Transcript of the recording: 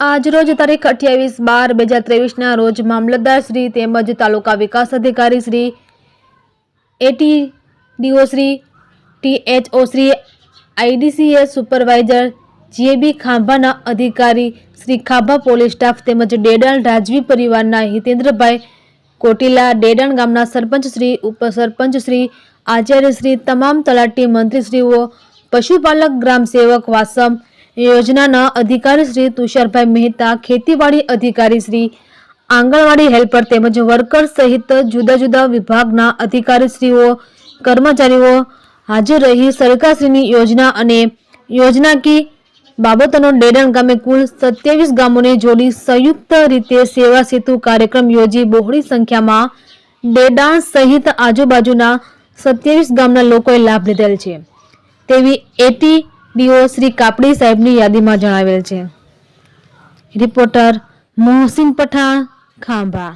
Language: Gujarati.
આજરોજ તારીખ અઠ્યાવીસ બાર બે હજાર ત્રેવીસના રોજ મામલતદાર શ્રી તેમજ તાલુકા વિકાસ અધિકારી Shri AT DO Shri THO Shri IDCS supervisor GAB ખાંભાના અધિકારી શ્રી ખાંભા પોલીસ સ્ટાફ તેમજ ડેડાણ રાજવી પરિવારના હિતેન્દ્રભાઈ કોટીલા, ડેડાણ ગામના સરપંચ શ્રી, ઉપસરપંચ શ્રી, આચાર્ય શ્રી, તમામ તલાટી મંત્રીશ્રીઓ, પશુપાલક ગ્રામ સેવક વાસમ યોજનાના અધિકારી શ્રી તુષારભાઈ મહેતા, ખેતીવાડી અધિકારી શ્રી આંગણવાડી હેલ્પર તેમજ વર્કર સહિત જુદા જુદા વિભાગના અધિકારીશ્રીઓ, કર્મચારીઓ હાજર રહી સરકારશ્રીની યોજના અને યોજનાકી બાબતોનો ડેરણ ગામે કુલ સત્યાવીસ ગામોને જોડી સંયુક્ત રીતે સેવા સેતુ કાર્યક્રમ યોજી બહોળી સંખ્યામાં ડેડાણ સહિત આજુબાજુના સત્યાવીસ ગામના લોકોએ લાભ લીધેલ છે. તેવી એટી ડીઓ શ્રી કાપડી સાહેબની યાદીમાં જણાવેલ છે. રિપોર્ટર મોહસિન પઠાણ ખાંભા.